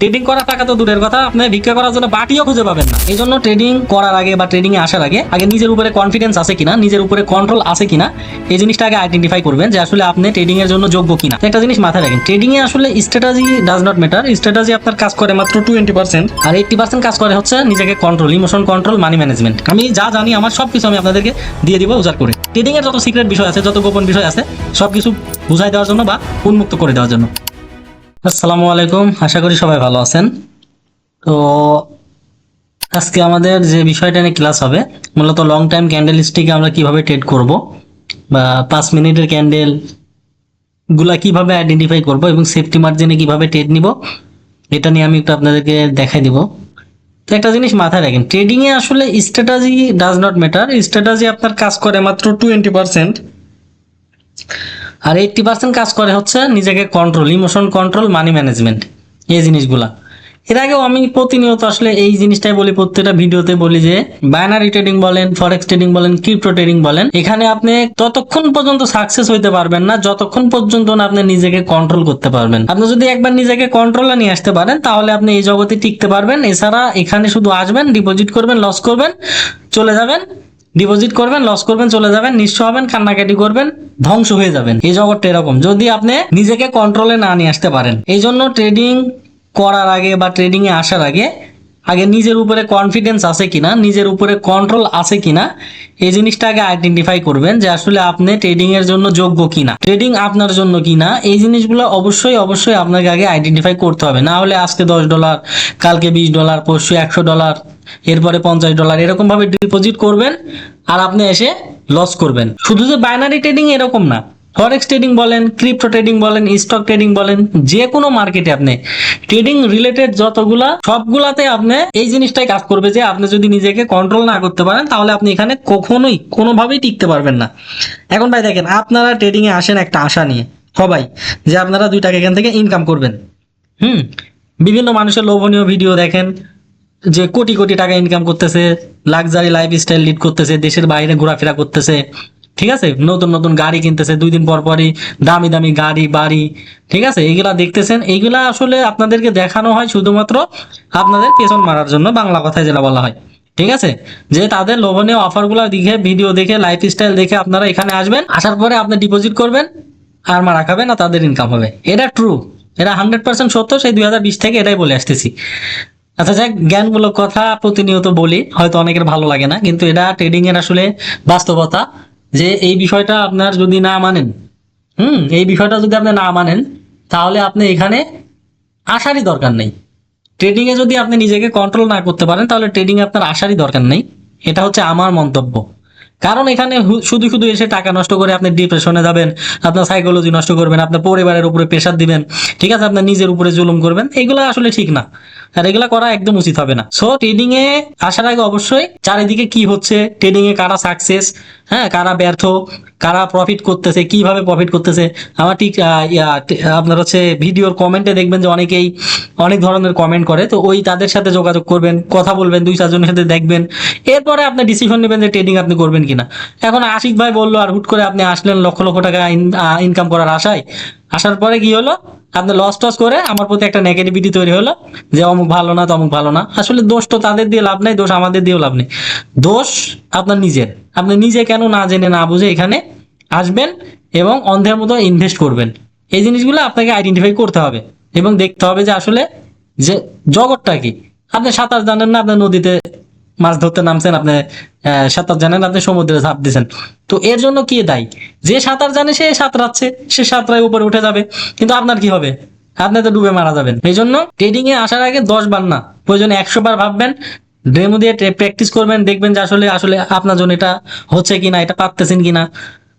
Trading করার টাকা তো দূরের কথা, আপনি ভিক্ষা করার জন্য বাটিও খুঁজে পাবেন না। এই জন্য ট্রেডিং করার আগে বা ট্রেডিং এ আসার আগে আগে নিজের উপরে কনফিডেন্স আছে কিনা, নিজের উপরে কন্ট্রোল আছে কিনা, এই জিনিসটা আগে আইডেন্টিফাই করবেন যে আসলে আপনি ট্রেডিং এর জন্য যোগ্য কিনা। একটা জিনিস মাথায় রাখেন ট্রেডিং এ আসলে strategy does not matter strategy আপনার কাজ করে মাত্র টোয়েন্টি পার্সেন্ট আর এইটটি পার্সেন্ট কাজ করে হচ্ছে নিজেকে control emotion control money management আমি যা জানি, আমার সব কিছু আমি আপনাদেরকে দিয়ে দিব উজার করে। ট্রেডিং এর যত সিক্রেট বিষয় আছে, যত গোপন বিষয় আছে সব কিছু বুঝাই দেওয়ার জন্য বা উন্মুক্ত করে দেওয়ার জন্য। আসসালামু আলাইকুম। আশা করি সবাই ভালো আছেন। তো আজকে আমাদের যে বিষয়টা নিয়ে ক্লাস হবে, মূলত লং টাইম ক্যান্ডেল স্টিকে আমরা কীভাবে ট্রেড করব বা পাঁচ মিনিটের ক্যান্ডেলগুলা কীভাবে আইডেন্টিফাই করব এবং সেফটি মার্জিনে কীভাবে ট্রেড নিব, এটা নিয়ে আমি একটু আপনাদেরকে দেখাই দিব। তো একটা জিনিস মাথায় রাখেন ট্রেডিং এ আসলে strategy does not matter strategy আপনার কাজ করে মাত্র টোয়েন্টি পার্সেন্ট আর এইটটি পার্সেন্ট কাজ করে হচ্ছে নিজেকে control emotion control money management এই জিনিসগুলা। এর আগেও আমি প্রতিনিয়ত আসলে এই জিনিসটাই বলি, প্রত্যেকটা ভিডিওতে বলি যে বাইনারি ট্রেডিং বলেন ফরেক্স ট্রেডিং বলেন ক্রিপ্টো ট্রেডিং বলেন, এখানে আপনি ততক্ষণ পর্যন্ত সাকসেস হইতে পারবেন না, যতক্ষণ পর্যন্ত না আপনি নিজেকে কন্ট্রোল করতে পারবেন। আপনি যদি একবার নিজেকে কন্ট্রোলে নিয়ে আসতে পারেন, তাহলে আপনি এই জগতে টিকতে পারবেন। এছাড়া এখানে শুধু আসবেন ডিপোজিট করবেন লস করবেন, চলে যাবেন। ডিপোজিট করবেন লস করবেন, চলে যাবেন, নিঃস্ব হবেন, কান্নাকাটি করবেন, ধ্বংস হয়ে যাবেন। এই জগৎটা এরকম। যদি আপনি নিজেকে কন্ট্রোলে না নিয়ে আসতে পারেন এই জন্য ট্রেডিং করার আগে বা ট্রেডিং এ আসার আগে আগে নিজের উপরে কনফিডেন্স আছে কিনা, নিজের উপরে কন্ট্রোল আছে কিনা, এই জিনিসটা আগে আইডেন্টিফাই করবেন যে আসলে আপনি ট্রেডিং এর জন্য যোগ্য কিনা ট্রেডিং আপনার জন্য কিনা, এই জিনিসগুলো অবশ্যই অবশ্যই আপনাকে আগে আইডেন্টিফাই করতে হবে। না হলে আজকে দশ ডলার কালকে বিশ ডলার পরশু একশো ডলার এরপরে পঞ্চাশ ডলার এরকম ভাবে ডিপোজিট করবেন আর আপনি এসে লস করবেন। শুধু যে বাইনারি ট্রেডিং এরকম না ফরেক্স ট্রেডিং বলেন ক্রিপ্টো ট্রেডিং বলেন স্টক ট্রেডিং বলেন, যে কোনো মার্কেটে আপনি ট্রেডিং রিলেটেড যতগুলা, সবগুলাতে আপনি এই জিনিসটাই কাজ করবে যে আপনি যদি নিজেকে কন্ট্রোল না করতে পারেন, তাহলে আপনি এখানে কখনোই কোনোভাবেই টিকতে পারবেন না। এখন ভাই দেখেন, আপনারা ট্রেডিং এ আসেন একটা আশা নিয়ে, সবাই, যে আপনারা দুই টাকা এখান থেকে ইনকাম করবেন। হুম, বিভিন্ন মানুষের লোভনীয় ভিডিও দেখেন, যে কোটি কোটি টাকা ইনকাম করতেছে লাক্সারি লাইফ স্টাইল লিড করতেছে, দেশের বাইরে ঘোরাফেরা করতেছে ঠিক আছে? নতুন নতুন গাড়ি কিনতেছে, দুই দিন পর পরই দামি দামি গাড়ি, বাড়ি, ঠিক আছে? এইগুলা দেখতেছেন। এইগুলা আসলে আপনাদেরকে দেখানো হয় শুধুমাত্র আপনাদের পেছন মারার জন্য, বাংলা কথায় যেটা বলা হয়। ঠিক আছে? যে তাদের লোভনীয় অফারগুলো দেখে, ভিডিও দেখে লাইফ স্টাইল দেখে আপনারা এখানে আসবেন। আসার পরে আপনি ডিপোজিট করবেন, আর মারা খাবেন আর তাদের ইনকাম হবে। এটা ট্রু এটা হান্ড্রেড পার্সেন্ট সত্য, সেই দুই হাজার বিশ থেকে এটাই বলে আসতেছি। আচ্ছা যাক, জ্ঞানমূলক কথা প্রতিনিয়ত বলি, হয়তো অনেকের ভালো লাগে না, কিন্তু এটা ট্রেডিং এর আসলে বাস্তবতা। যে এই বিষয়টা আপনার যদি না মানেন, হুম, এই বিষয়টা যদি আপনি না মানেন, তাহলে আপনি এখানে আসারই দরকার নেই। ট্রেডিং এ যদি আপনি নিজেকে কন্ট্রোল না করতে পারেন, তাহলে ট্রেডিং এ আপনার আসারই দরকার নেই। এটা হচ্ছে আমার মন্তব্য। কারণ এখানে শুধু শুধু এসে টাকা নষ্ট করে আপনি ডিপ্রেশনে যাবেন, আপনার সাইকোলজি নষ্ট করবেন, আপনার পরিবারের উপরে প্রেশার দিবেন, ঠিক আছে, আপনার নিজের উপরে জুলুম করবেন, এগুলো আসলে ঠিক না। আর এগুলা করা একদম উচিত হবে না। সো ট্রেডিং এ আসার আগে অবশ্যই চারিদিকে কি হচ্ছে? ট্রেডিং এ কারা সাকসেস হ্যাঁ কারা ব্যর্থ? কারা প্রফিট করতেছে? কীভাবে প্রফিট করতেছে? আমার ঠিক আপনার হচ্ছে ভিডিওর কমেন্টে দেখবেন যে অনেকেই অনেক ধরনের কমেন্ট করে। তো ওই তাদের সাথে যোগাযোগ করবেন, কথা বলবেন, দুই চারজনের সাথে দেখবেন। এরপরে আপনি ডিসিশন নেবেন যে ট্রেডিং আপনি করবেন কিনা। এখন আশিক ভাই বলল, আর হুট করে আপনি আসলেন লক্ষ লক্ষ টাকা ইনকাম করার আশায়? আসার পরে কি হলো? আপনি লস টস করে আমার প্রতি একটা নেগেটিভিটি তৈরি হলো যে অমুক ভালো না, তমুক ভালো না। আসলে দোষ তো তাদের দিয়ে লাভ নেই, দোষ আমাদের দিয়েও লাভ নেই। দোষ আপনার নিজের। আপনি নিজে কেন না জেনে, না বুঝে এখানে আসবেন এবং অন্ধের মতো ইনভেস্ট করবেন। এই জিনিসগুলো আপনাকে আইডেন্টিফাই করতে হবে এবং দেখতে হবে যে আসলে যে জগৎটা কি। আপনি সাঁতার জানেন না আপনার নদীতে মাছ ধরতে নামছেন আপনি সাঁতার জানেন, আপনি সমুদ্রে ঝাঁপ দিয়েছেন তো এর জন্য কি দায়ী? যে সাঁতার জানে, সে সাঁতরাচ্ছে, সে সাঁতরায় উপরে উঠে যাবে। কিন্তু আপনার কি হবে? আপনি তো ডুবে মারা যাবেন। এই জন্য ট্রেডিং এ আসার আগে দশ বার না, প্রয়োজনে একশো বার ভাববেন ডেমো দিয়ে প্র্যাকটিস করবেন, দেখবেন যে আসলে আসলে আপনার জন্য এটা হচ্ছে কিনা, এটা পারতেছেন কিনা।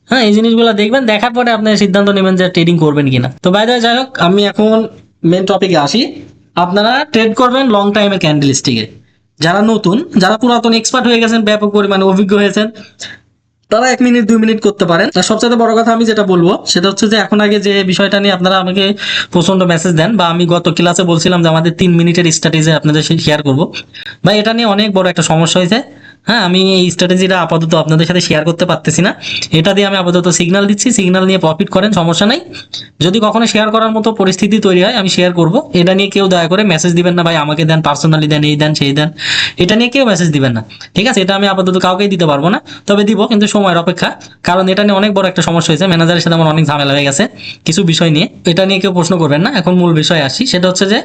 হ্যাঁ এই জিনিসগুলো দেখবেন, দেখার পরে আপনি সিদ্ধান্ত নেবেন যে ট্রেডিং করবেন কিনা। তো বাইরে যাই হোক, আমি এখন মেন টপিকে আসি। আপনারা ট্রেড করবেন লং টাইমের ক্যান্ডেল স্টিকে যারা নতুন, যারা পুরাতন এক্সপার্ট হয়ে গেছেন, ব্যাপক পরিমাণে অভিজ্ঞ হয়েছেন, তারা এক মিনিট, দুই মিনিট করতে পারেন। আর সবচেয়ে বড় কথা আমি যেটা বলব, সেটা হচ্ছে যে এখন আগে যে বিষয়টা নিয়ে আপনারা আমাকে প্রচণ্ড মেসেজ দেন, বা আমি গত ক্লাসে বলছিলাম যে আমাদের তিন মিনিটের স্ট্র্যাটেজি আপনাদের শেয়ার করব। বা এটা নিয়ে অনেক বড় একটা সমস্যা হয়েছে। হ্যাঁ আমি এই স্ট্র্যাটেজিটা আপাতত আপনাদের সাথে শেয়ার করতে পারতেছি না। এটা দিয়ে আমি আপাতত সিগনাল দিচ্ছি সিগনাল নিয়ে প্রফিট করেন, সমস্যা নাই। যদি কখনো শেয়ার করার মতো পরিস্থিতি তৈরি হয়, আমি শেয়ার করব। এটা নিয়ে কেউ দয়া করে মেসেজ দিবেন না, ভাই, আমাকে দেন পার্সোনালি দেন, এই দেন, সেই দেন। এটা নিয়ে কেউ মেসেজ দিবেন না। ঠিক আছে? এটা আমি আপাতত কাউকেই দিতে পারব না। তবে দিব, কিন্তু সময়ের অপেক্ষা। কারণ এটা নিয়ে অনেক বড় একটা সমস্যা হয়েছে। ম্যানেজারের সাথে আমার অনেক ঝামেলা হয়ে গেছে, কিছু বিষয় নিয়ে। এটা নিয়ে কেউ প্রশ্ন করবেন না। এখন মূল বিষয় আসি। সেটা হচ্ছে যে,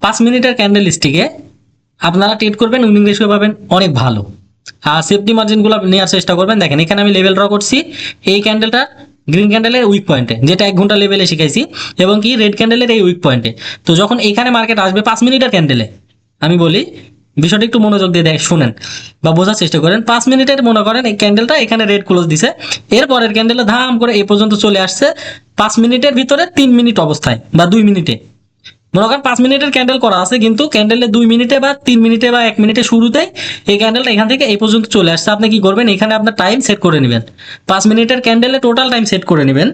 পাঁচ মিনিটের ক্যান্ডেল স্টিকে আপনারা ট্রেড করবেন, উইনিং রেশিও পাবেন অনেক ভালো। সেফটি মার্জিনগুলো নেওয়ার চেষ্টা করবেন। দেখেন, এখানে আমি লেভেল ড্র করছি। এই ক্যান্ডেলটা গ্রিন ক্যান্ডেলের উইক পয়েন্টে যেটা এক ঘণ্টা লেভেলে শিখাইছি, এবং কি রেড ক্যান্ডেলের এই উইক পয়েন্টে তো যখন এখানে মার্কেট আসবে পাঁচ মিনিটের ক্যান্ডেলে আমি বলি, বিষয়টা একটু মনোযোগ দিয়ে দেখ শুনেন বা বোঝার চেষ্টা করেন। পাঁচ মিনিটের মনে করেন, এই ক্যান্ডেলটা এখানে রেড ক্লোজ দিছে। এরপরের ক্যান্ডেলটা ধাম করে এই পর্যন্ত চলে আসছে পাঁচ মিনিটের ভিতরে তিন মিনিট অবস্থায় বা দুই মিনিটে। মনে করেন পাঁচ মিনিটের ক্যান্ডেল করা আছে, কিন্তু ক্যান্ডেলের দুই মিনিটে বা তিন মিনিটে বা এক মিনিটে শুরুতেই এই ক্যান্ডেলটা এখান থেকে এই পর্যন্ত চলে আসছে। আপনি কি করবেন? এখানে আপনার টাইম সেট করে নেবেন। পাঁচ মিনিটের ক্যান্ডেলে টোটাল টাইম সেট করে নেবেন।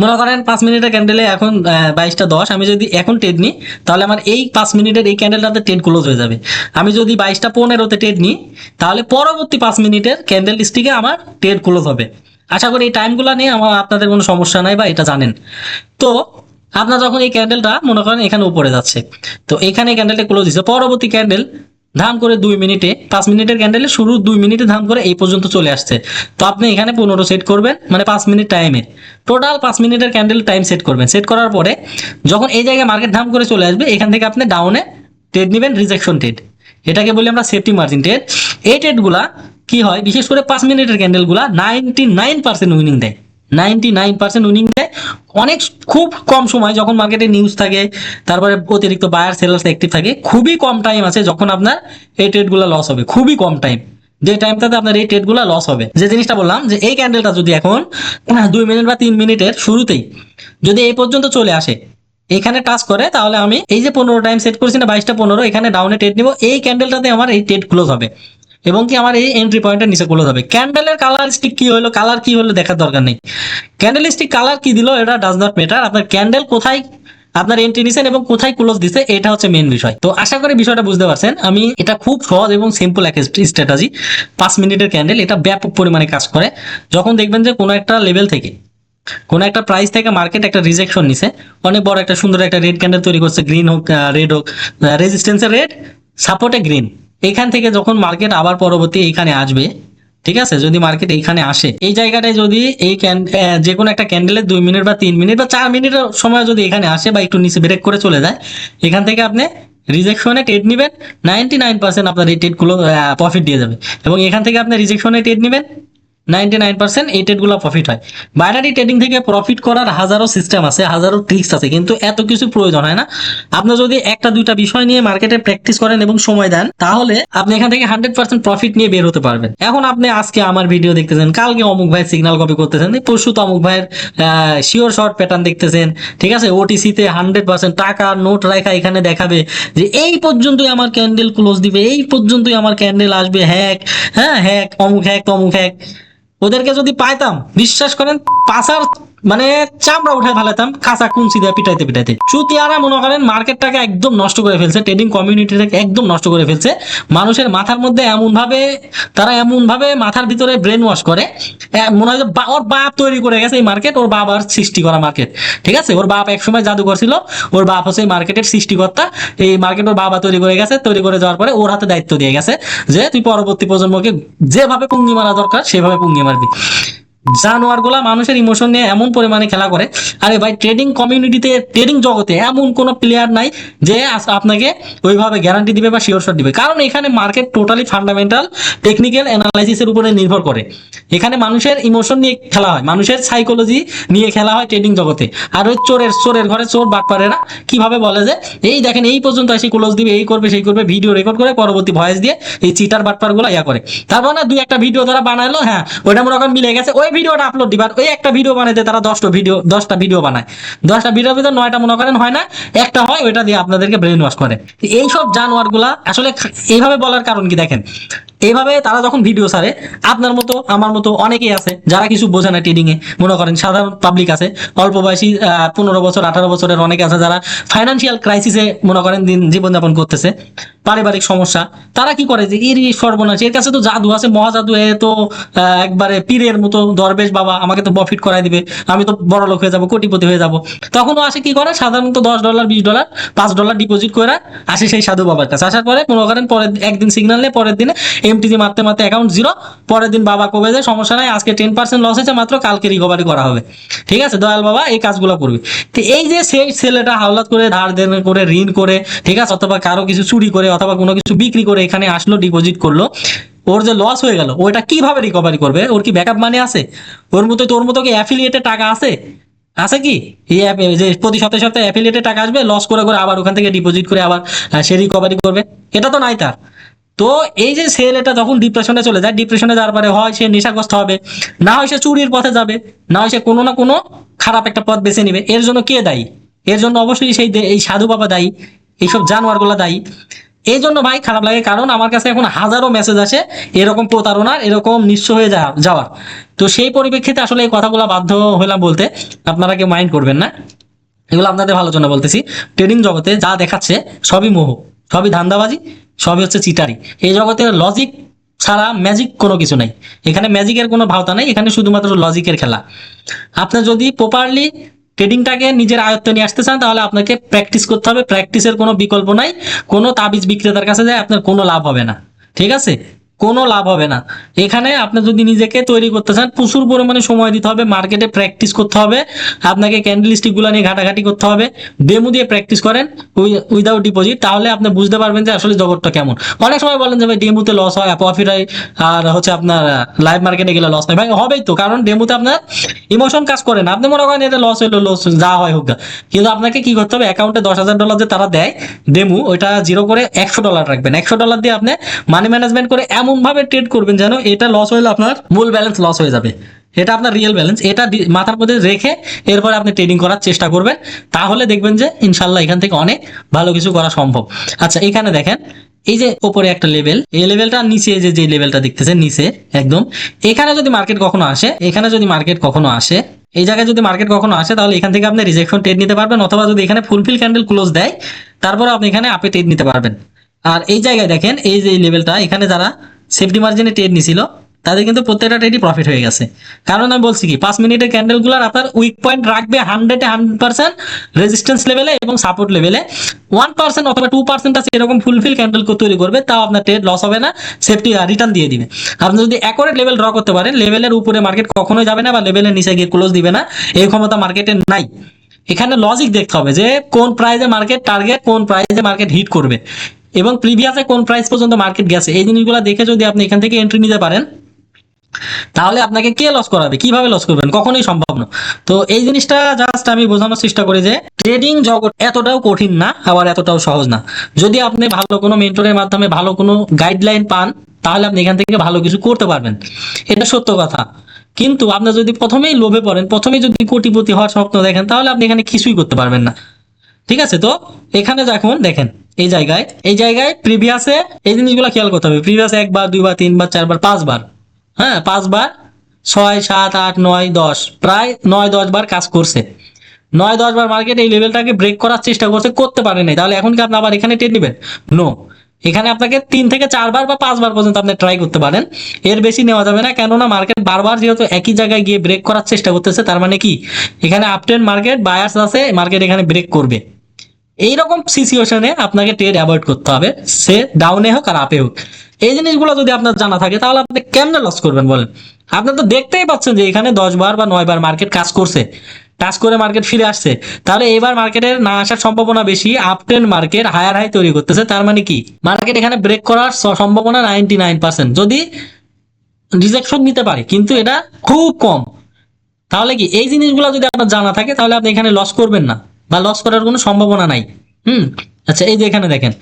মনে করেন পাঁচ মিনিটের ক্যান্ডেলে এখন বাইশটা দশ। আমি যদি এখন টেড নিই, তাহলে আমার এই পাঁচ মিনিটের এই ক্যান্ডেলটাতে টেড ক্লোজ হয়ে যাবে। আমি যদি বাইশটা পনেরোতে টেড নিই, তাহলে পরবর্তী পাঁচ মিনিটের ক্যান্ডেল স্টিকে আমার টেড ক্লোজ হবে। আশা করি এই টাইমগুলো নিয়ে আমার আপনাদের কোনো সমস্যা নাই বা এটা জানেন। তো আপনার যখন এই ক্যান্ডেলটা মনে করেন এখানে উপরে যাচ্ছে, তো এখানে ক্যান্ডেলটা ক্লোজ দিচ্ছে পরবর্তী ক্যান্ডেল ধাম করে দুই মিনিটে, পাঁচ মিনিটের ক্যান্ডেলে শুরু দুই মিনিটে ধাম করে এই পর্যন্ত চলে আসছে। তো আপনি এখানে পনেরো সেট করবেন মানে পাঁচ মিনিট টাইমে টোটাল পাঁচ মিনিটের ক্যান্ডেল টাইম সেট করবেন। সেট করার পরে যখন এই জায়গায় মার্কেট ধাম করে চলে আসবে, এখান থেকে আপনি ডাউনে ট্রেড নেবেন রিজেকশন ট্রেড এটাকে বলি আমরা সেফটি মার্জিন ট্রেড এই ট্রেডগুলা কি হয়? বিশেষ করে পাঁচ মিনিটের ক্যান্ডেলগুলা নাইনটি নাইন পার্সেন্ট উইনিং দেয়। নাইনটি নাইন পার্সেন্ট উইনিং দেয় অনেক খুব কম সময় যখন মার্কেটে নিউজ থাকে, তারপরে অতিরিক্ত বায়ার সেলার্স অ্যাক্টিভ থাকে, খুবই কম টাইম আছে যখন আপনার এই ট্রেডগুলো লস হবে, খুবই কম টাইম যে টাইমটাতে আপনার এই ট্রেডগুলো লস হবে। যে জিনিসটা বললাম যে এই ক্যান্ডেলটা যদি এখন দুই মিনিট বা তিন মিনিটের শুরুতেই যদি এই পর্যন্ত চলে আসে, এখানে টাচ করে, তাহলে আমি এই যে পনেরো টাইম সেট করছি না, বাইশটা পনেরো, এখানে ডাউনে ট্রেড নিব, এই ক্যান্ডেলটাতে আমার এই ট্রেড ক্লোজ হবে। এবং কি আমার এই এন্ট্রি পয়েন্টের নিচে ক্লোজ হবে ক্যান্ডেলের কালার স্টিক কি হলো? কালার কি হলো? দেখার দরকার নেই। ক্যান্ডেল স্টিক কালার কি দিল? এটা ডাজ নট ম্যাটার আপনার ক্যান্ডেল কোথায়, আপনার এন্ট্রি নিছেন এবং কোথায় ক্লোজ দিছে, এটা হচ্ছে মেন বিষয়। তো আশা করি বিষয়টা বুঝতে পারছেন। আমি এটা খুব সহজ এবং সিম্পল এক স্ট্র্যাটাজি পাঁচ মিনিটের ক্যান্ডেল এটা ব্যাপক পরিমাণে কাজ করে। যখন দেখবেন যে কোনো একটা লেভেল থেকে, কোনো একটা প্রাইস থেকে মার্কেট একটা রিজেকশন নিছে। অনেক বড় একটা সুন্দর একটা রেড ক্যান্ডেল তৈরি করছে। গ্রিন হোক রেড হোক রেজিস্ট্যান্সের রেড সাপোর্টে গ্রিন এখান থেকে যখন মার্কেট আবার পরবর্তী এইখানে আসবে, ঠিক আছে? যদি মার্কেট এইখানে আসে, এই জায়গাটায় যদি এই যে কোনো একটা ক্যান্ডেলের দুই মিনিট বা তিন মিনিট বা চার মিনিটের সময় যদি এখানে আসে বা একটু নিচে ব্রেক করে চলে যায়, এখান থেকে আপনি রিজেকশনে ট্রেড নেবেন। নাইনটি নাইন পার্সেন্ট আপনার এই ট্রেডগুলো প্রফিট দিয়ে যাবে। এবং এখান থেকে আপনি রিজেকশনে ট্রেড নেবেন। নাইনটি নাইন পার্সেন্ট এই ট্রেডগুলো প্রফিট হয়। বাইনারি ট্রেডিং থেকে প্রফিট করার হাজারো সিস্টেম আছে, হাজারো ট্রিক্স আছে, কিন্তু এত কিছু প্রয়োজন হয় না। আপনি যদি একটা, দুইটা বিষয় নিয়ে মার্কেটে প্র্যাকটিস করেন এবং সময় দেন, তাহলে আপনি এখান থেকে হান্ড্রেড পার্সেন্ট প্রফিট নিয়ে বের হতে পারবেন। এখন আপনি আজকে আমার ভিডিও দেখতেছেন, কালকে অমুক ভাইয়ের সিগন্যাল কপি করতেছেন পরশু তো অমুক ভাইয়ের শিওর শর্ট প্যাটার্ন দেখতেছেন, ঠিক আছে? ওটিসিতে হান্ড্রেড পার্সেন্ট টাকা নোট রেখা এখানে দেখাবে যে এই পর্যন্তই আমার ক্যান্ডেল ক্লোজ দিবে, এই পর্যন্তই আমার ক্যান্ডেল আসবে হ্যাক হ্যাঁ হ্যাক অমুক হ্যাক তমুক হ্যাক ওদেরকে যদি পাইতাম বিশ্বাস করেন পাশার মানে চামড়া উঠায় ফেলাতাম, কাঁচা কুঞ্চি দিয়ে পিটাইতে পিটাইতে। চুতিয়ারা মনে করেন, মার্কেটটাকে একদম নষ্ট করে ফেলছে ট্রেডিং কমিউনিটিটাকে একদম নষ্ট করে ফেলছে। মানুষের মাথার মধ্যে এমন ভাবে তারা এমন ভাবে মাথার ভিতরে ব্রেন ওয়াশ করে মনে হয় ওর বাপ তৈরি করে গেছে এই মার্কেট, ওর বাবার সৃষ্টি করা মার্কেট, ঠিক আছে? ওর বাপ একসময় জাদুঘর ছিল, ওর বাপ হচ্ছে এই মার্কেটের সৃষ্টিকর্তা, এই মার্কেট ওর বাবা তৈরি করে গেছে, তৈরি করে যাওয়ার পরে ওর হাতে দায়িত্ব দিয়ে গেছে, যে তুই পরবর্তী প্রজন্মকে যেভাবে পুঙ্গি মারা দরকার, সেভাবে পুঙ্গি মারবি। জানোয়ারগুলা মানুষের ইমোশন নিয়ে এমন পরিমাণে খেলা করে। আরে ভাই ট্রেডিং কমিউনিটিতে ট্রেডিং জগতে এমন কোনো প্লেয়ার নাই যে আপনাকে ওইভাবে গ্যারান্টি দিবে বা শিওর দিবে। কারণ এখানে মার্কেট টোটালি ফান্ডামেন্টাল টেকনিক্যাল অ্যানালাইসিসের উপরে নির্ভর করে। এখানে মানুষের ইমোশন নিয়ে খেলা হয়, মানুষের সাইকোলজি নিয়ে খেলা হয় ট্রেডিং জগতে। আর ওই চোরের চোরের ঘরে চোর বাটপারেরা কীভাবে বলে যে, এই দেখেন, এই পর্যন্ত এসে ক্লোজ দিবে, এই করবে, সেই করবে ভিডিও রেকর্ড করে পরবর্তী ভয়েস দিয়ে এই চিটার বাটপারগুলো ইয়া করে। তারপর না দুই একটা ভিডিও তারা বানালো হ্যাঁ ওইটা মনে করেন মিলে গেছে, ওই ভিডিওটা আপলোড দিবার ওই একটা ভিডিও বানাইতে তারা দশটা ভিডিও দশটা ভিডিও বানায়। দশটা ভিডিও ভিতর নয়টা মনে করেন হয় না? একটা হয়, ওইটা দিয়ে আপনাদেরকে ব্রেন ওয়াশ করে এইসব জানোয়ারগুলা আসলে এইভাবে বলার কারণ কি দেখেন? এইভাবে তারা যখন ভিডিও ছাড়ে, আপনার মতো, আমার মতো অনেকেই আছে যারা কিছু বোঝে না ট্রেডিং এ। মনে করেন সাধারণ পাবলিক আছে, অল্প বয়সী পনেরো বছর, আঠারো বছরের অনেকে আছে যারা ফাইন্যান্সিয়াল ক্রাইসিসে মনে করেন দিন জীবনযাপন করতেছে, পারিবারিক সমস্যা। তারা কি করে যে এর সর্বনাশ, এর কাছে তো জাদু আছে, মহাজাদু, এ তো একবারে পীরের মতো দরবেশ বাবা, আমাকে তো প্রফিট করাই দিবে, আমি তো বড় লোক হয়ে যাব, কোটিপতি হয়ে যাব। তখনও আসে কি করে, সাধারণত দশ ডলার বিশ ডলার পাঁচ ডলার ডিপোজিট করে আসে সেই সাধু বাবার কাছে। আসার পরে, মনে করেন পরের, একদিন সিগন্যাল নেই পরের দিনে এমটিজি মারতে মারতে অ্যাকাউন্ট জিরো পরের দিন বাবা কবে যায়? সমস্যা নাই, আজকে টেন পার্সেন্ট লস হয়েছে, মাত্র কালকে রিকভারি করা হবে। ঠিক আছে? দয়াল বাবা, এই কাজগুলো করবে। তো এই যে সেই ছেলেটা হাওলাত করে, ধার দেন করে, ঋণ করে, ঠিক আছে? অথবা কারও কিছু চুরি করে, অথবা কোনো কিছু বিক্রি করে এখানে আসলো ডিপোজিট করল, ওর যে লস হয়ে গেল, ওইটা কীভাবে রিকভারি করবে? ওর কি ব্যাকআপ মানে আছে? ওর মতো, তোর মতো কি অ্যাফিলিয়েটের টাকা আছে? আছে কি? যে প্রতি সপ্তাহে সপ্তাহে অ্যাফিলিয়েটের টাকা আসবে লস করে করে আবার ওখান থেকে ডিপোজিট করে আবার সে রিকভারি করবে। এটা তো নাই তার। তো এই যে ছেলেটা যখন ডিপ্রেশনে চলে যায় ডিপ্রেশনে যাওয়ার পরে হয় সে নেশাগ্রস্ত হবে, না হয় সে চুরির পথে যাবে, না হয় সে কোনো না কোনো খারাপ একটা পথ বেছে নেবে। এর জন্য কে দায়ী? এর জন্য অবশ্যই সেই এই সাধু বাবা দায়ী, এইসব জানোয়ারগুলো দায়ী। এই জন্য ভাই খারাপ লাগে, কারণ আমার কাছে এখন হাজারো মেসেজ আসে এরকম প্রতারণার, এরকম নিঃস্ব হয়ে যাওয়ার। তো সেই পরিপ্রেক্ষিতে আসলে এই কথাগুলো বাধ্য হলাম বলতে আপনারা কেউ মাইন্ড করবেন না। এগুলো আপনাদের ভালোর জন্য বলতেছি। ট্রেডিং জগতে যা দেখাচ্ছে সবই মোহ, সবই ধান্দাবাজি সবই হচ্ছে চিটারি এই জগতে লজিক ছাড়া ম্যাজিক কোনো কিছু নাই। এখানে ম্যাজিকের কোনো ভাওতা নাই, এখানে শুধুমাত্র লজিকের খেলা। আপনি যদি প্রপারলি ট্রেডিংটাকে নিজের আয়ত্তে নিয়ে আসতে চান, তাহলে আপনাকে প্র্যাকটিস করতে হবে। প্র্যাকটিসের কোনো বিকল্প নাই। কোনো তাবিজ বিক্রেতার কাছে যায়, আপনার কোনো লাভ হবে না। ঠিক আছে? কোনো লাভ হবে না। এখানে আপনি যদি নিজেকে তৈরি করতে চান, প্রচুর পরিমাণে সময় দিতে হবে, মার্কেটে প্র্যাকটিস করতে হবে, আপনাকে ক্যান্ডেল স্টিকগুলো নিয়ে ঘাটাঘাটি করতে হবে ডেমো দিয়ে প্র্যাকটিস করেন উইদাউট ডিপোজিট তাহলে আপনি বুঝতে পারবেন যে আসলে জগৎটা কেমন। অনেক সময় বলেন যে ভাই ডেমোতে লস হয় প্রফিট হয়, আর হচ্ছে আপনার লাইভ মার্কেটে গেলে লস হয় ভাই, হবেই তো, কারণ ডেমোতে আপনার ইমোশন কাজ করে না। আপনি মনে করেন এটা লস হইল লস যা হয় হোক। কিন্তু আপনাকে কি করতে হবে অ্যাকাউন্টে দশ হাজার ডলার যে তারা দেয় ডেমো ওইটা জিরো করে একশো ডলার রাখবেন। একশো ডলার দিয়ে আপনি মানি ম্যানেজমেন্ট করে এমন ভাবে ট্রেড করবেন যেন এটা লস হলে আপনার মূল ব্যালেন্স লস হয়ে যাবে। এটা আপনার রিয়েল ব্যালেন্স এটা মাথার মধ্যে রেখে এরপরে আপনি ট্রেডিং করার চেষ্টা করবেন। তাহলে দেখবেন যে ইনশাল্লাহ এখান থেকে অনেক ভালো কিছু করা সম্ভব। আচ্ছা এখানে দেখেন, এই যে উপরে একটা লেভেল এই লেভেলটা নিচে যে যে লেভেলটা দেখতেছেন, নিচে, একদম। এখানে যদি মার্কেট কখনো আসে, এখানে যদি মার্কেট কখনো আসে, এই জায়গায় যদি মার্কেট কখনো আসে, তাহলে এখান থেকে আপনি রিজেকশন ট্রেড নিতে পারবেন, অথবা যদি এখানে ফুলফিল ক্যান্ডেল ক্লোজ দেয়, তারপরে আপনি এখানে আপে ট্রেড নিতে পারবেন। আর এই জায়গায় দেখেন, এই যে লেভেলটা এখানে যারা সেফটি মার্জিনে ট্রেড নিছিল তাদের কিন্তু প্রত্যেকটা ট্রেডই প্রফিট হয়ে গেছে। কারণ আমি বলছি কি, পাঁচ মিনিটের ক্যান্ডেলগুলোর আপনার উইক পয়েন্ট রাখবে হান্ড্রেডে হান্ড্রেড পার্সেন্ট রেজিস্ট্যান্স লেভেলে এবং সাপোর্ট লেভেলে ওয়ান পার্সেন্ট অথবা টু পার্সেন্ট আছে, এরকম ফুলফিল ক্যান্ডেল তৈরি করবে, তাও আপনার ট্রেড লস হবে না সেফটি রিটার্ন দিয়ে দিবে। আপনি যদি অ্যাকোরেট লেভেল ড্র করতে পারেন লেভেলের উপরে মার্কেট কখনোই যাবে না বা লেভেলের নিচে গিয়ে ক্লোজ দিবে না, এই ক্ষমতা মার্কেটে নাই। এখানে লজিক দেখতে হবে যে কোন প্রাইজে মার্কেট টার্গেট কোন প্রাইজে মার্কেট হিট করবে। এবং প্রিভিয়াসে কোন প্রাইস পর্যন্ত মার্কেট গেছে, এই জিনিসগুলো দেখে যদি আপনি এখান থেকে এন্ট্রি নিতে পারেন, তাহলে আপনাকে কে লস করাবে? কীভাবে লস করবেন? কখনোই সম্ভব না। তো এই জিনিসটা জাস্ট আমি বোঝানোর চেষ্টা করি যে ট্রেডিং জগৎ এতটাও কঠিন না, আবার এতটাও সহজ না। যদি আপনি ভালো কোনো মেন্টরের মাধ্যমে ভালো কোনো গাইডলাইন পান, তাহলে আপনি এখান থেকে ভালো কিছু করতে পারবেন। এটা সত্য কথা। কিন্তু আপনি যদি প্রথমেই লোভে পড়েন, প্রথমেই যদি কোটিপতি হওয়ার স্বপ্ন দেখেন, তাহলে আপনি এখানে কিছুই করতে পারবেন না। ঠিক আছে তো? এখানে যখন দেখেন। এই জায়গায় এই জায়গায় প্রিভিয়াসে এই জিনিসগুলো খেয়াল করতে হবে। প্রিভিয়াসে একবার, দুইবার, তিনবার, চারবার, পাঁচবার। হ্যাঁ পাঁচবার, ছয়, সাত, আট, নয়, দশ। প্রায় নয়, দশ বার কাজ করছে। নয়, দশ বার মার্কেট এই লেভেলটাকে ব্রেক করার চেষ্টা করছে, করতে পারে নাই। তাহলে এখন কি আপনি আবার এখানে টেট নেবেন নো এখানে আপনাকে তিন থেকে চারবার বা পাঁচবার পর্যন্ত আপনি ট্রাই করতে পারেন। এর বেশি নেওয়া যাবে না, কেননা মার্কেট বারবার যেহেতু একই জায়গায় গিয়ে ব্রেক করার চেষ্টা করতেছে, তার মানে কি? এখানে আপটেন মার্কেট বায়ার্স আছে মার্কেট এখানে ব্রেক করবে। এইরকম সিচুয়েশনে আপনাকে ট্রেড অ্যাভয়েড করতে হবে। সে ডাউনে হোক আর আপে হোক। এই জিনিসগুলো যদি আপনার জানা থাকে, তাহলে আপনি কেমনে লস করবেন বলেন? আপনি তো দেখতেই পাচ্ছেন যে এখানে দশ বার বা নয় বার মার্কেট কাজ করছে। টাচ করে মার্কেট ফিরে আসছে। তাহলে এবার মার্কেটের না আসার সম্ভাবনা বেশি up uptrend market higher high তৈরি করতেছে। তার মানে কি? মার্কেট এখানে ব্রেক করার সম্ভাবনা নাইনটি নাইন পার্সেন্ট যদি রিজেকশন নিতে পারে, কিন্তু এটা খুব কম। তাহলে কি? এই জিনিসগুলো যদি আপনার জানা থাকে, তাহলে আপনি এখানে লস করবেন না। বা লস করার কোনো সম্ভাবনা নাই। হুম? আচ্ছা এই যে এখানে দেখেন।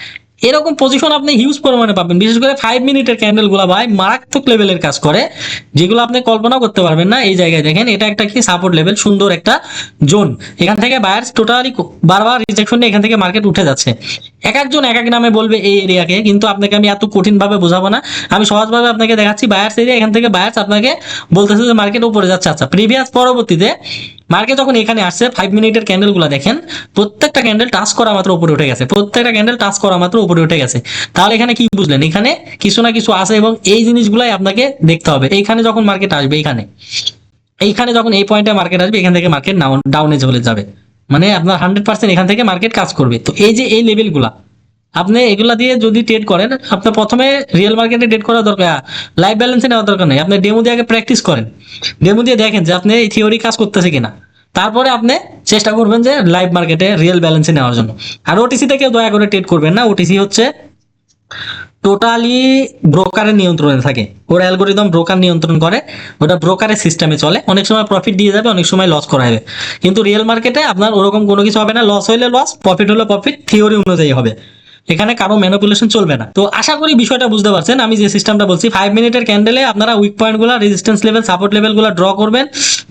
এরকম পজিশন আপনি হিউজ পরিমাণে পাবেন। বিশেষ করে ফাইভ মিনিটের ক্যান্ডেলগুলা ভাই মারাত্মক লেভেলের কাজ করে, যেগুলো আপনি কল্পনা করতে পারবেন না। এই জায়গায় দেখেন, এটা একটা কি সাপোর্ট লেভেল সুন্দর একটা জোন এখান থেকে বায়ার্স টোটালি বারবার রিজেকশন নিয়ে এখান থেকে মার্কেট উঠে যাচ্ছে। এক একজন এক এক নামে বলবে এই এরিয়াকে, কিন্তু আপনাকে আমি এত কঠিন ভাবে বোঝাবো না। আমি সহজভাবে আপনাকে দেখাচ্ছি বায়ার্স এরিয়া এখান থেকে বায়ার্স আপনাকে বলতেছে যে মার্কেট উপরে যাচ্ছে। আচ্ছা প্রিভিয়াস পরবর্তীতে মার্কেট যখন এখানে আসছে ফাইভ মিনিটের ক্যান্ডেলগুলো দেখেন, প্রত্যেকটা ক্যান্ডেল টাচ করা মাত্র উপরে উঠে গেছে। প্রত্যেকটা ক্যান্ডেল টাচ করা মাত্র উপরে উঠে গেছে। তাহলে এখানে কি বুঝলেন? এখানে কিছু না কিছু আছে এবং এই জিনিসগুলাই আপনাকে দেখতে হবে। এইখানে যখন মার্কেট আসবে, এইখানে। এইখানে যখন এই পয়েন্টে মার্কেট আসবে, এখান থেকে মার্কেট ডাউনে চলে যাবে। মানে আপনার হান্ড্রেড পার্সেন্ট এখান থেকে মার্কেট কাজ করবে। তো এই যে এই লেভেলগুলা আপনি এগুলা দিয়ে যদি ট্রেড করেন, আপনার প্রথমে রিয়েল মার্কেটে ট্রেড করা দরকার লাইভ ব্যালেন্সে নেওয়ার দরকার নেই। আপনি ডেমো দিয়ে আগে প্র্যাকটিস করেন। ডেমো দিয়ে দেখেন যে আপনি এই থিওরি কাজ করতেছে কিনা। তারপরে আপনি চেষ্টা করবেন যে লাইভ মার্কেটে রিয়েল ব্যালেন্সে নেওয়ার জন্য। আর ওটিসিতে কেউ দয়া করে ট্রেড করবেন না। ওটিসি হচ্ছে টোটালি ব্রোকারের নিয়ন্ত্রণে থাকে। ওর অ্যালগোরিদম ব্রোকার নিয়ন্ত্রণ করে, ওটা ব্রোকারের সিস্টেমে চলে। অনেক সময় প্রফিট দিয়ে যাবে, অনেক সময় লস করা করাবে। কিন্তু রিয়েল মার্কেটে আপনার ওরকম কোনো কিছু হবে না। লস হইলে লস প্রফিট হলে প্রফিট থিওরি অনুযায়ী হবে। এখানে কারও ম্যানিপুলেশন চলবে না। তো আশা করি বিষয়টা বুঝতে পারছেন। আমি যে সিস্টেমটা বলছি ফাইভ মিনিটের ক্যান্ডেলে আপনারা উইক পয়েন্টগুলো রেজিস্ট্যান্স লেভেল সাপোর্ট লেভেলগুলো ড্র করবেন।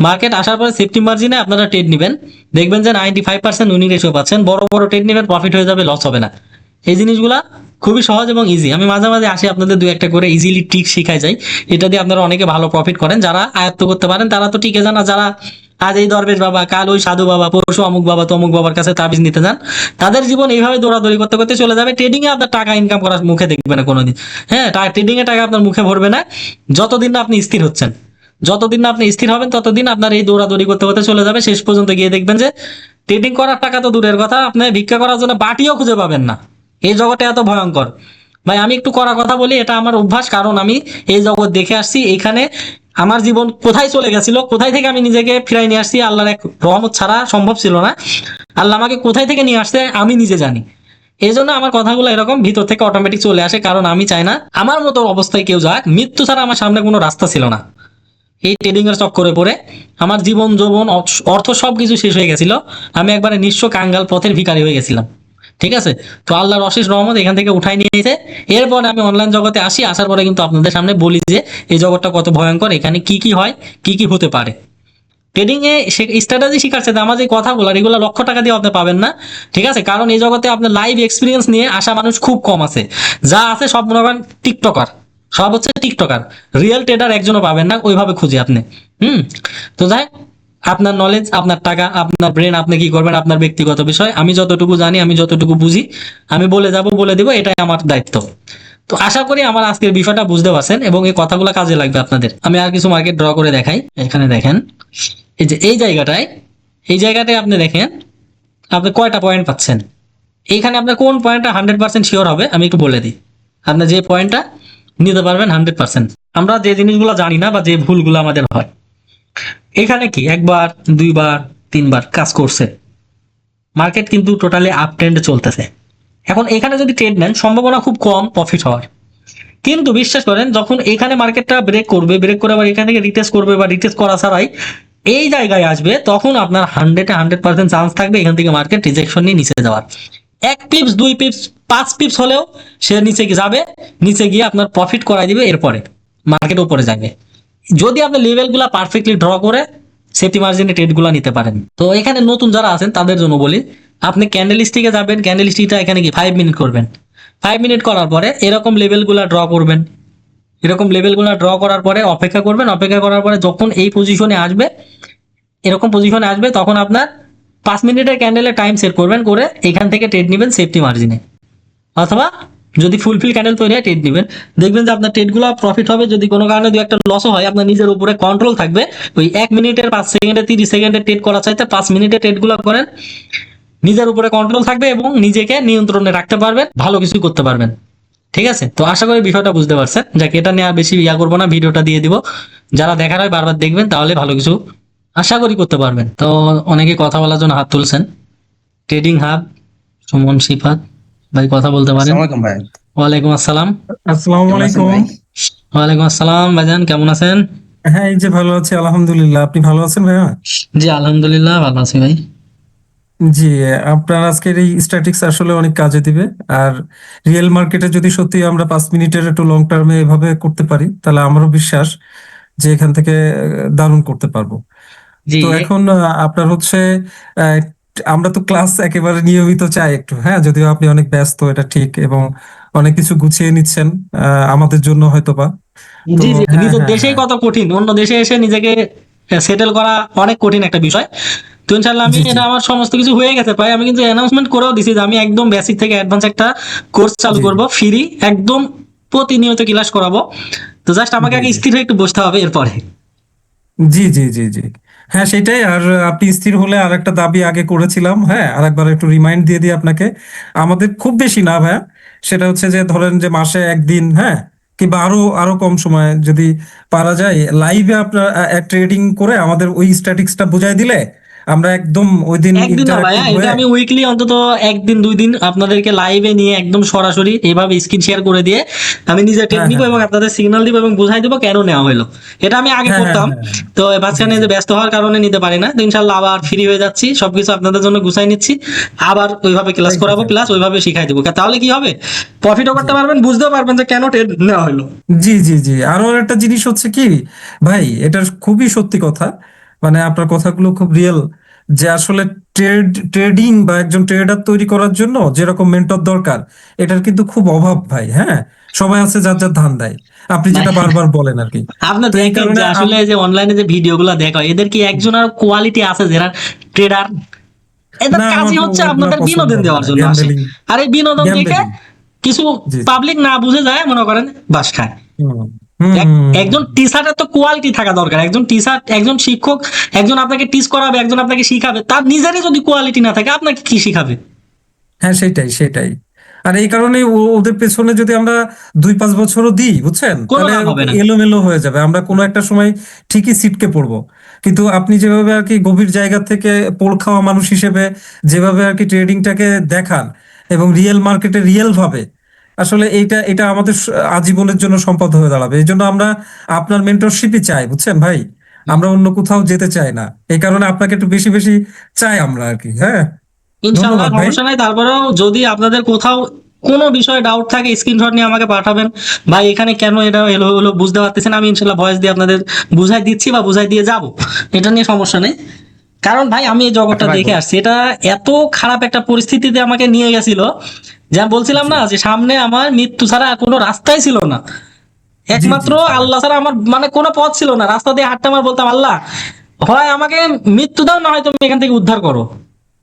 মার্কেট আসার পরে সেফটি মার্জিনে আপনারা ট্রেড নেবেন। দেখবেন যে ninety five percent winning ratio পাচ্ছেন। বড় বড় ট্রেড নেবেন প্রফিট হয়ে যাবে লস হবে না। এই জিনিসগুলা খুবই সহজ এবং ইজি আমি মাঝে মাঝে আসি আপনাদের দু একটা করে ইজিলি ট্রিক শেখাই যাই। এটা দিয়ে আপনারা অনেকে ভালো প্রফিট করেন। যারা আয়ত্ত করতে পারেন, তারা তো টিকে যান যারা আজ এই দরবেশ বাবা, কাল ওই সাধু বাবা, পরশু অমুক বাবা, তমুক বাবার কাছে তাবিজ নিতে যান, তাদের জীবন এইভাবে দৌড়াদৌড়ি করতে করতে চলে যাবে। ট্রেডিং এ আপনার টাকা ইনকাম করার মুখে দেখবে না কোনোদিন। হ্যাঁ ট্রেডিং এ টাকা আপনার মুখে ভরবে না। যতদিন না আপনি স্থির হচ্ছেন, যতদিন না আপনি স্থির হবেন, ততদিন আপনার এই দৌড়াদৌড়ি করতে করতে চলে যাবে। শেষ পর্যন্ত গিয়ে দেখবেন যে ট্রেডিং করার টাকা তো দূরের কথা, আপনি ভিক্ষা করার জন্য বাটিও খুঁজে পাবেন না। এই জগতে এত ভয়ঙ্কর। ভাই, আমি একটু করা কথা বলি, এটা আমার অভ্যাস, কারণ আমি এই জগৎ দেখে আসছি, এখানে আমার জীবন কোথায় চলে গেছিল, কোথায় থেকে আমি নিজেকে ফিরাই নিয়ে আসছি, আল্লাহর এক রহমত ছাড়া সম্ভব ছিল না। আল্লাহ আমাকে কোথায় থেকে নিয়ে আসছে, আমি নিজে জানি। এই জন্য আমার কথাগুলো এরকম ভিতর থেকে অটোমেটিক চলে আসে, কারণ আমি চাই না, আমার মতো অবস্থায় কেউ যাক, মৃত্যু ছাড়া আমার সামনে কোনো রাস্তা ছিল না। এই ট্রেডিং এর চক্করে পড়ে, আমার জীবন যৌবন, অর্থ- সব কিছু শেষ হয়ে গেছিল, আমি একবারে নিঃস্ব কাঙ্গাল পথের ভিখারি হয়ে গেছিলাম। ঠিক আছে? তো আল্লাহর অশেষ রহমত এখান থেকে উঠাই নিয়েছে এরপরে আমি অনলাইন জগতে আসি, আসার পরে কিন্তু আপনাদের সামনে বলি যে, এই জগৎটা কত ভয়ঙ্কর, এখানে কি কি হয়, কি কি হতে পারে। ট্রেডিং এ স্ট্র্যাটেজি শিখাচ্ছে আমার যে কথাগুলো এগুলো লক্ষ টাকা দিয়ে আপনি পাবেন না। ঠিক আছে? কারণ এই জগতে আপনার লাইভ এক্সপিরিয়েন্স নিয়ে আসা মানুষ খুব কম আছে। যা আছে সব মনে করেন টিকটকার সব হচ্ছে টিকটকার রিয়েল ট্রেডার একজনও পাবেন না, ওইভাবে খুঁজে আপনি। হুম? তো যাই আপনার নলেজ আপনার টাকা, আপনার ব্রেন আপনি কি করবেন? আপনার ব্যক্তিগত বিষয়। আমি যতটুকু জানি, আমি যতটুকু বুঝি, আমি বলে যাব, বলে দিব, এটাই আমার দায়িত্ব। তো আশা করি আমার আজকের বিষয়টা বুঝতে পারছেন এবং এই কথাগুলো কাজে লাগবে আপনাদের। আমি আর কিছু মার্কেট ড্র করে দেখাই। এখানে দেখেন, এই যে এই জায়গাটায় এই জায়গাটায় আপনি দেখেন, আপনি কয়টা পয়েন্ট পাচ্ছেন? এইখানে আপনার কোন পয়েন্টটা হান্ড্রেড পার্সেন্ট শিওর হবে, আমি একটু বলে দিই। আপনার যে পয়েন্টটা নিতে পারবেন হান্ড্রেড পার্সেন্ট আমরা যে জিনিসগুলো জানি না বা যে ভুলগুলো আমাদের হয় এখানে কি একবার, দুইবার, তিনবার কাজ করছে। মার্কেট কিন্তু টোটালি আপ ট্রেন্ডে চলতেছে। এখন এখানে যদি ট্রেড নেন, সম্ভাবনা খুব কম প্রফিট হওয়ার। কিন্তু বিশ্বাস করেন, যখন এখানে মার্কেটটা ব্রেক করবে ব্রেক করে আবার এখান থেকে রিটেস্ট করবে বা রিটেস্ট করা ছাড়াই এই জায়গায় আসবে, তখন আপনার হান্ড্রেডে হান্ড্রেড পার্সেন্ট চান্স থাকবে এখান থেকে মার্কেট রিজেকশন নিয়ে নিচে যাওয়ার। এক পিপস দুই পিপস পাঁচ পিপস হলেও সে নিচে যাবে, নিচে গিয়ে আপনার প্রফিট করাই দিবে, এরপরে মার্কেট উপরে যাবে। যদি আপনি লেভেলগুলো পারফেক্টলি ড্র করে সেফটি মার্জিনে ট্রেডগুলো নিতে পারেন। তো এখানে নতুন যারা আছেন, তাদের জন্য বলি, আপনি ক্যান্ডেল স্টিকে যাবেন ক্যান্ডেল স্টিকটা এখানে কি ফাইভ মিনিট করবেন। ফাইভ মিনিট করার পরে এরকম লেভেলগুলো ড্র করবেন। এরকম লেভেলগুলো ড্র করার পরে অপেক্ষা করবেন, অপেক্ষা করার পরে যখন এই পজিশনে আসবে, এরকম পজিশনে আসবে, তখন আপনার পাঁচ মিনিটের ক্যান্ডেলে টাইম সেট করবেন, করে এখান থেকে ট্রেড নেবেন সেফটি মার্জিনে অথবা যদি ফুলফিল ক্যান্ডেল তৈরি হয় ট্রেড নেবেন। দেখবেন যে আপনার ট্রেডগুলো প্রফিট হবে, যদি কোনো কারণে দু একটা লসও হয়, আপনার নিজের উপরে কন্ট্রোল থাকবে। ওই এক মিনিটের, পাঁচ সেকেন্ডে তিরিশ সেকেন্ডে ট্রেড করা চাইতে পাঁচ মিনিটে ট্রেডগুলো করেন। নিজের উপরে কন্ট্রোল থাকবে এবং নিজেকে নিয়ন্ত্রণে রাখতে পারবেন, ভালো কিছু করতে পারবেন। ঠিক আছে? তো আশা করি বিষয়টা বুঝতে পারছেন। যাকে, এটা নিয়ে আর বেশি ইয়া করব না, ভিডিওটা দিয়ে দিব। যারা দেখার হয়, বারবার দেখবেন, তাহলে ভালো কিছু আশা করি করতে পারবেন। তো অনেকে কথা বলার জন্য হাত তুলছেন। Trading hub Sumon Sifat. ভাই কথা বলতে পারেন? ওয়ালাইকুম আসসালাম। আসসালামু আলাইকুম? ওয়ালাইকুম আসসালাম ভাইজান কেমন আছেন? হ্যাঁ এই যে ভালো আছি আলহামদুলিল্লাহ। আপনি ভালো আছেন ভাইয়া? জি আলহামদুলিল্লাহ ভালো আছি ভাই। জি আপনার আজকের এই স্ট্যাটিক্স আসলে অনেক কাজে দিবে। আর রিয়েল মার্কেটে যদি সত্যি আমরা পাঁচ মিনিটের একটু লং টার্মে এভাবে করতে পারি তাহলে আমারও বিশ্বাস যে এখান থেকে দারুণ করতে পারব। তো এখন আপনার হচ্ছে আমরা তো ক্লাস একেবারে নিয়মিত চাই একটু হ্যাঁ যদিও আপনি অনেক ব্যস্ত এটা ঠিক এবং অনেক কিছু গুছিয়ে নিচ্ছেন আমাদের জন্য হয়তোবা জি জি হ্যাঁ, নিজের হ্যাঁ, দেশেই হ্যাঁ। কত কঠিন অন্য দেশে এসে নিজেকে সেটেল করা অনেক কঠিন একটা বিষয় তো ইনশাল্লাহ আমি। এটা আমার সমস্ত কিছু হয়ে গেছে প্রায় আমি কিন্তু অ্যানাউন্সমেন্ট করেও দিছি যে আমি একদম বেসিক থেকে অ্যাডভান্স একটা কোর্স চালু। করব ফ্রি একদম প্রতিনিয়ত ক্লাস করাবো তো জাস্ট আমাকে আগে। স্থির হয়ে একটু বসতে হবে এরপরে জি জি জি জি হ্যাঁ সেটাই। আর আপনি স্থির হলে আর একটা দাবি আগে করেছিলাম হ্যাঁ আর একবার একটু রিমাইন্ড দিয়ে দিই আপনাকে। আমাদের খুব বেশি না ভাইয়া। সেটা হচ্ছে যে, ধরেন যে মাসে একদিন হ্যাঁ কিংবা আরও আরও কম সময় যদি পারা যায় লাইভে আপনার ট্রেডিং করে আমাদের ওই স্ট্যাটিক্সটা বুঝাই দিলে আমরা একদম ওই দিন একদিন এটা আমি উইকলি অন্তত একদিন দুই দিন আপনাদেরকে লাইভে নিয়ে একদম সরাসরি এইভাবে স্ক্রিন শেয়ার করে দিয়ে আমি নিজে টেক হ্যাঁ, নিব হ্যাঁ, এবং আপনাদের সিগন্যাল দিব এবং বুঝাই দেবো কেন নেওয়া হলো এটা আমি আগে হ্যাঁ, হ্যাঁ, করতাম। হ্যাঁ, তো মাঝখানে যে ব্যস্ত হওয়ার কারণে নিতে পারি না। তো ইনশাল্লাহ আবার ফ্রি হয়ে যাচ্ছি। সবকিছু আপনাদের জন্য গুছাই নিচ্ছি। আবার ওইভাবে ক্লাস করাবো প্লাস ওইভাবে শিখাই দেবো। তাহলে কি হবে? প্রফিটও করতে পারবেন বুঝতেও পারবেন যে কেন ট্রেড নেওয়া হলো জি জি জি। আরও একটা জিনিস হচ্ছে কি ভাই এটা খুবই সত্যি কথা। মানে আপনার কথাগুলো খুব রিয়েল যে আসলে ট্রেড ট্রেডিং বা একজন ট্রেডার তৈরি করার জন্য যেরকম মেন্টর দরকার এটার কিন্তু খুব অভাব ভাই হ্যাঁ? সবাই আছে যার যার ধান দেয়। আপনি যেটা বারবার বলেন আর কি। আপনি তো এই দেখেন যে আসলে যে অনলাইনে যে ভিডিওগুলো দেখা এদের কি একজন আর কোয়ালিটি আছে যারা ট্রেডার এদের কাজই হচ্ছে আপনাদের বিনোদন দেওয়ার জন্য আসে। আর এই বিনোদন দেখে কিছু পাবলিক না বুঝে যায় মনে করেন বাস খায়। একজন টিচারের তো কোয়ালিটি থাকা দরকার। একজন টিচার একজন শিক্ষক একজন আপনাকে টিচ করাবে একজন আপনাকে শিখাবে। তার নিজেরই যদি কোয়ালিটি না থাকে আপনাকে কি শিখাবে? হ্যাঁ সেটাই সেটাই। আর এই কারণে ওদের পেছনে যদি আমরা দুই পাঁচ বছরও দিই বুঝছেন? তাহলে। এলোমেলো হয়ে যাবে। আমরা কোনো একটা সময় ঠিকই সিটকে পড়ব। কিন্তু আপনি যেভাবে আর কি গভীর জায়গা থেকে পোল খাওয়া মানুষ হিসেবে যেভাবে আর কি ট্রেডিংটাকে দেখান এবং রিয়েল মার্কেটে রিয়েল ভাবে আসলে এটা এটা আমাদের আজীবনের জন্য সম্পদ হয়ে দাঁড়াবে। এই জন্য আমরা আপনার মেন্টরশিপই চাই বুঝছেন ভাই? আমরা অন্য কোথাও যেতে চাই না। এই কারণে আপনাকে একটু বেশি বেশি চাই আমরা আর কি হ্যাঁ? ভাই। সমস্যা নাই। তারপরেও যদি আপনাদের কোথাও কোনো বিষয়ে ডাউট থাকে স্ক্রিনশট নিয়ে আমাকে পাঠাবেন। ভাই এখানে কেন এটা এলো হলো বুঝতে পারতেছেন? আমি ইনশাল্লাহ ভয়েস দিয়ে আপনাদের বুঝাই দিচ্ছি বা বুঝাই দিয়ে যাব। এটা নিয়ে সমস্যা নেই। কারণ ভাই আমি এই জগৎটা দেখে আসছি। এটা এত খারাপ একটা পরিস্থিতিতে আমাকে নিয়ে গেছিল যা বলছিলাম না যে সামনে আমার মৃত্যু ছাড়া আর কোনো রাস্তাই ছিল না। একমাত্র আল্লাহ ছাড়া আমার মানে কোনো পথ ছিল না। রাস্তা দিয়ে হাঁটতে আমার বলতাম আল্লাহ হয় আমাকে মৃত্যু দাও না হয় তুমি এখান থেকে উদ্ধার করো।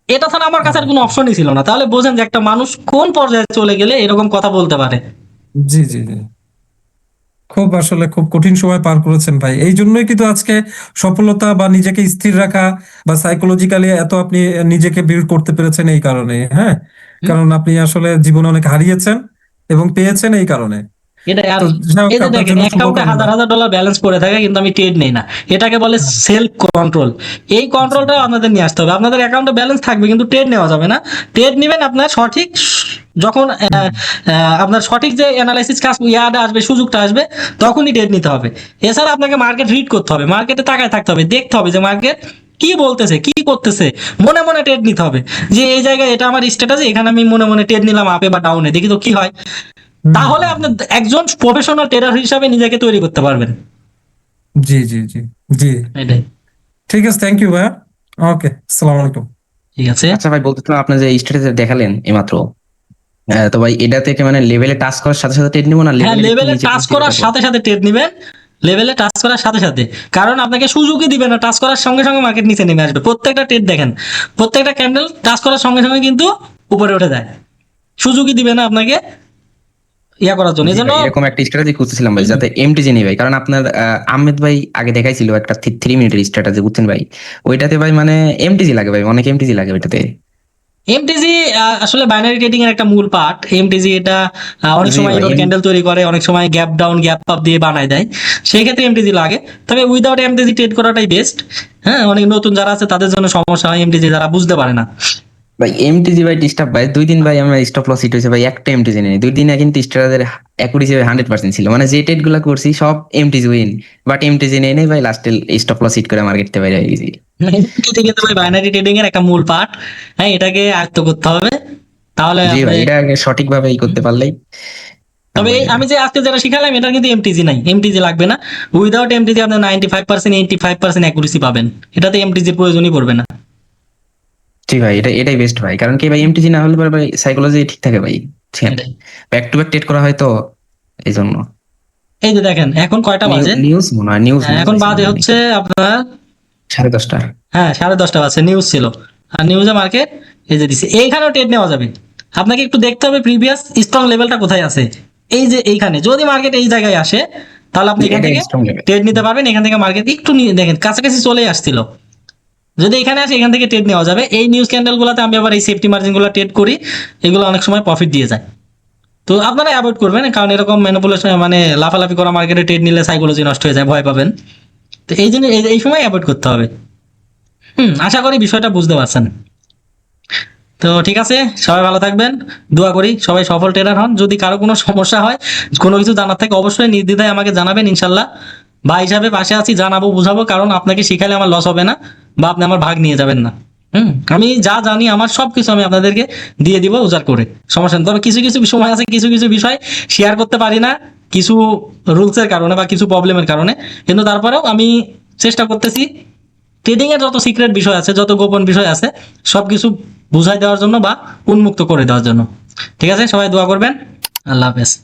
এটা ছাড়া আমার কাছে আর কোনো অপশনই ছিল না। তাহলে বোঝেন যে একটা মানুষ কোন পর্যায়ে চলে গেলে এরকম কথা বলতে পারে। জি জি জি। খুব আসলে খুব কঠিন সময় পার করেছেন ভাই। এই জন্যই কিন্তু আজকে সফলতা বা নিজেকে স্থির রাখা বা সাইকোলজিক্যালি এত আপনি নিজেকে বিল্ড করতে পেরেছেন এই কারণে হ্যাঁ? কারণ আপনি আসলে জীবনে অনেক হারিয়েছেন এবং পেয়েছেন এই কারণে। এটা আর তো যাই হোক, এই যে আপনার দেখেন অ্যাকাউন্টে হাজার হাজার ডলার ব্যালেন্স পড়ে থাকে কিন্তু আমি ট্রেড নেই না। এটাকে বলে সেলফ কন্ট্রোল এই কন্ট্রোলটা আপনাদের নিয়ে আসতে হবে। আপনাদের অ্যাকাউন্টে ব্যালেন্স থাকবে কিন্তু ট্রেড নেওয়া যাবে না। ট্রেড নেবেন আপনার সঠিক যখন আপনার সঠিক যে অ্যানালাইসিস কাজ ইয়াটা আসবে সুযোগটা আসবে তখনই ট্রেড নিতে হবে। এছাড়া আপনাকে মার্কেট রিড করতে হবে। মার্কেটে তাকায় থাকতে হবে। দেখতে হবে যে মার্কেট কি বলতেছে? কি করতেছে? মনে মনে ট্রেড নিতে হবে। যে এই জায়গায় এটা আমার স্ট্যাটাস এখানে আমি মনে মনে ট্রেড নিলাম আপে বা ডাউনে দেখি তো কি হয়। তাহলে আপনি একজন প্রফেশনাল ট্রেডার হিসাবে নিজেকে তৈরি করতে পারবেন। জি জি জি জি। এটাই। ঠিক আছে থ্যাংক ইউ ভাই ওকে আসসালামু আলাইকুম ঠিক আছে। আচ্ছা ভাই বলতেছিলাম আপনি যে স্ট্যাটাসে দেখালেন এইমাত্র তো ভাই এটা থেকে মানে লেভেলে টাচ করার সাথে সাথে ট্রেড নিবো না? হ্যাঁ লেভেলে নিচে টাচ করার সাথে সাথে ট্রেড নেবেন। লেভেলে টাচ করার সাথে সাথে। কারণ আপনাকে সুযোগই দিবে না টাচ করার সঙ্গে সঙ্গে মার্কেট নিচে নেমে আসবে। প্রত্যেকটা ট্রেড দেখেন প্রত্যেকটা ক্যান্ডেল টাচ করার সঙ্গে সঙ্গে কিন্তু উপরে উঠে যায়। সুযোগই দিবে না আপনাকে ইয়া করার জন্য। এই জি জন্য ভাই, এরকম একটা স্ট্র্যাটেজি খুঁজতেছিলাম ভাই যাতে এমটিজি নেই ভাই। কারণ আপনার আহ, আহমেদ ভাই আগে দেখাইছিল একটা থ্রি মিনিটের স্ট্র্যাটেজি বুঝছেন ভাই? ওইটাতে ভাই মানে এমটিজি লাগে ভাই অনেক এমটিজি লাগে ওইটাতে। এমটিজি আসলে বাইনারি ট্রেডিং এর একটা মূল পার্ট এমটিজি এটা অনেক সময় এরর ক্যান্ডেল তৈরি করে অনেক সময় গ্যাপ ডাউন গ্যাপ আপ দিয়ে বানায় দেয়। সেই ক্ষেত্রে এমটিজি লাগে। তবে উইদাউট এমটিজি ট্রেড করাটাই বেস্ট হ্যাঁ অনেক নতুন যারা আছে তাদের জন্য সমস্যা হয় এমটিজি যারা বুঝতে পারে না। ভাই এমটিজি ভাই ডিস্টার্ব ভাই দুই দিন ভাই আমার স্টপ লস হিট হয়েছে ভাই একটা এমটিজি নেই দুই দিনে কিন্তু স্ট্র্যাটেজির অ্যাকুরেসি ভাই হান্ড্রেড পার্সেন্ট ছিল। মানে যে ট্রেডগুলো করছি সব এমটিজি উইন বাট এমটিজি নেই নেই ভাই লাস্টে স্টপ লস হিট করে মার্কেট থেকে বাইরে হয়ে গেছি। এমটিজি কিন্তু ভাই বাইনারি ট্রেডিং এর একটা মূল পার্ট হ্যাঁ এটাকে আয়ত্ত করতে হবে। তাহলে জি ভাই এটা সঠিকভাবে ই করতে পারলেই। তবে আমি যে আজকে যারা শিখালাম এটা কিন্তু এমটিজি নাই। এমটিজি লাগবে না। উইদাউট এমটিজি আপনি ninety five percent eighty five percent accuracy পাবেন। এটাতে এমটিজির প্রয়োজনই পড়বে না। জি ভাই এটা এটাই বেস্ট ভাই। কারণ কি ভাই এমটিজি না হলে পরে ভাই সাইকোলজি ঠিক থাকে ভাই এটাই। ব্যাক টু ব্যাক টেট করা হয় তো এই জন্য এই যে দেখেন এখন কয়টা বাজে? নিউজ মনে হয় নিউজ হ্যাঁ, এখন বাজে হচ্ছে আপনার সাড়ে দশটা। হ্যাঁ সাড়ে দশটা বাজছে নিউজ ছিল। আর নিউজে মার্কেট এই যে দিছে। এইখানেও ট্রেড নেওয়া যাবে। আপনাকে একটু দেখতে হবে প্রিভিয়াস স্ট্রং লেভেলটা কোথায় আছে। এই যে এইখানে যদি মার্কেট এই জায়গায় আসে তাহলে আপনি এখান থেকে ট্রেড নিতে পারবেন। এখান থেকে মার্কেট একটু নিয়ে দেখেন। কাছাকাছি চলে আসছিল। যদি এখানে আসে, এখান থেকে ট্রেড নেওয়া যাবে। এই নিউজ ক্যান্ডেলগুলোতে আমি আবার এই সেফটি মার্জিনগুলো ট্রেড করি, এগুলো অনেক সময় প্রফিট দিয়ে যায়। তো আপনারা অ্যাভয়েড করবেন, কারণ এরকম ম্যানিপুলেশন মানে লাফালাফি করা মার্কেটে ট্রেড নিলে সাইকোলজি নষ্ট হয়ে যায়, ভয় পাবেন। তো এই জন্য এই- সময় অ্যাভয়েড করতে হবে। হুম, আশা করি বিষয়টা বুঝতে পারছেন। তো ঠিক আছে, সবাই ভালো থাকবেন, দোয়া করি সবাই সফল ট্রেডার হন। যদি কারও কোনো সমস্যা হয়, কোনো কিছু জানার থেকে, অবশ্যই নির্দ্বিধায় আমাকে জানাবেন, ইনশাল্লাহ। ভাই হিসাবে পাশে আছি, জানাব, বুঝাবো, কারণ আপনাকে শিখালে আমার লস হবে না। বা আপনি আমার ভাগ নিয়ে যাবেন না। হুম? আমি যা জানি, আমার সব কিছু আমি আপনাদেরকে দিয়ে দিব উজাড় করে। সমস্যা তবে কিছু কিছু সময় আছে, কিছু কিছু বিষয় শেয়ার করতে পারি না, কিছু রুলসের কারণে বা কিছু প্রবলেমের কারণে। কিন্তু তারপরেও আমি চেষ্টা করতেছি ট্রেডিং এর যত সিক্রেট বিষয় আছে, যত গোপন বিষয় আছে, সবকিছু বুঝাই দেওয়ার জন্য বা উন্মুক্ত করে দেওয়ার জন্য। ঠিক আছে? সবাই দোয়া করবেন। আল্লাহ হাফেজ।